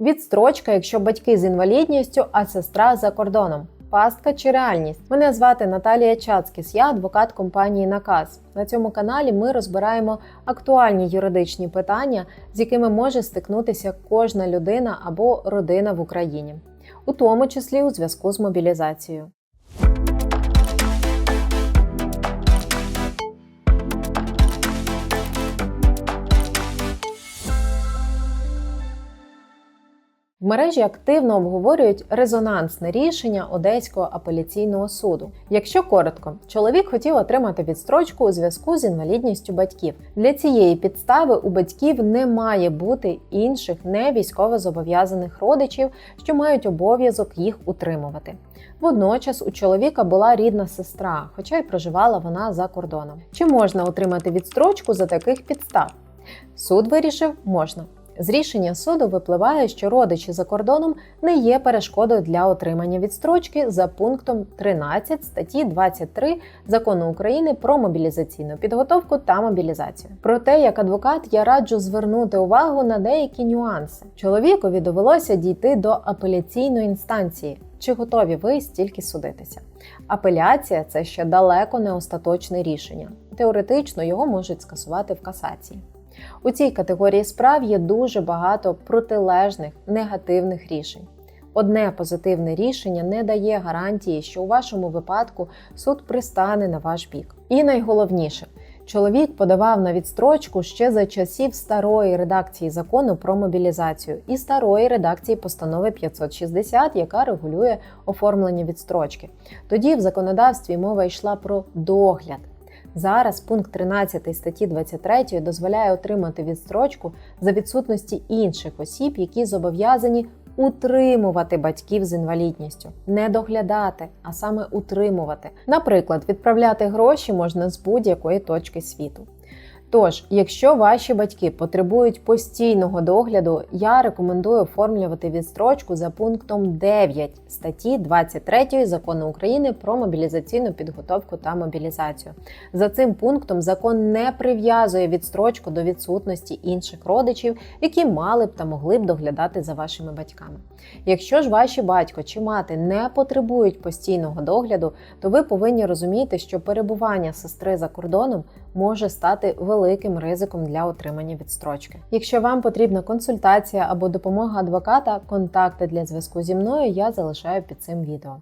Відстрочка, якщо батьки з інвалідністю, а сестра за кордоном. Пастка чи реальність? Мене звати Наталія Чацкіс, я адвокат компанії Наказ. На цьому каналі ми розбираємо актуальні юридичні питання, з якими може стикнутися кожна людина або родина в Україні, у тому числі у зв'язку з мобілізацією. В мережі активно обговорюють резонансне рішення Одеського апеляційного суду. Якщо коротко, чоловік хотів отримати відстрочку у зв'язку з інвалідністю батьків. Для цієї підстави у батьків не має бути інших не військовозобов'язаних родичів, що мають обов'язок їх утримувати. Водночас у чоловіка була рідна сестра, хоча й проживала вона за кордоном. Чи можна отримати відстрочку за таких підстав? Суд вирішив, можна. З рішення суду випливає, що родичі за кордоном не є перешкодою для отримання відстрочки за пунктом 13 статті 23 закону України про мобілізаційну підготовку та мобілізацію. Проте, як адвокат, я раджу звернути увагу на деякі нюанси. Чоловікові довелося дійти до апеляційної інстанції. Чи готові ви стільки судитися? Апеляція це ще далеко не остаточне рішення. Теоретично його можуть скасувати в касації. У цій категорії справ є дуже багато протилежних негативних рішень. Одне позитивне рішення не дає гарантії, що у вашому випадку суд пристане на ваш бік. І найголовніше, чоловік подавав на відстрочку ще за часів старої редакції закону про мобілізацію і старої редакції постанови 560, яка регулює оформлення відстрочки. Тоді в законодавстві мова йшла про догляд. Зараз пункт 13 статті 23 дозволяє отримати відстрочку за відсутності інших осіб, які зобов'язані утримувати батьків з інвалідністю, не доглядати, а саме утримувати. Наприклад, відправляти гроші можна з будь-якої точки світу. Тож, якщо ваші батьки потребують постійного догляду, я рекомендую оформлювати відстрочку за пунктом 9 статті 23 закону України про мобілізаційну підготовку та мобілізацію. За цим пунктом закон не прив'язує відстрочку до відсутності інших родичів, які мали б та могли б доглядати за вашими батьками. Якщо ж ваші батько чи мати не потребують постійного догляду, то ви повинні розуміти, що перебування сестри за кордоном може стати великим ризиком для отримання відстрочки. Якщо вам потрібна консультація або допомога адвоката, контакти для зв'язку зі мною я залишаю під цим відео.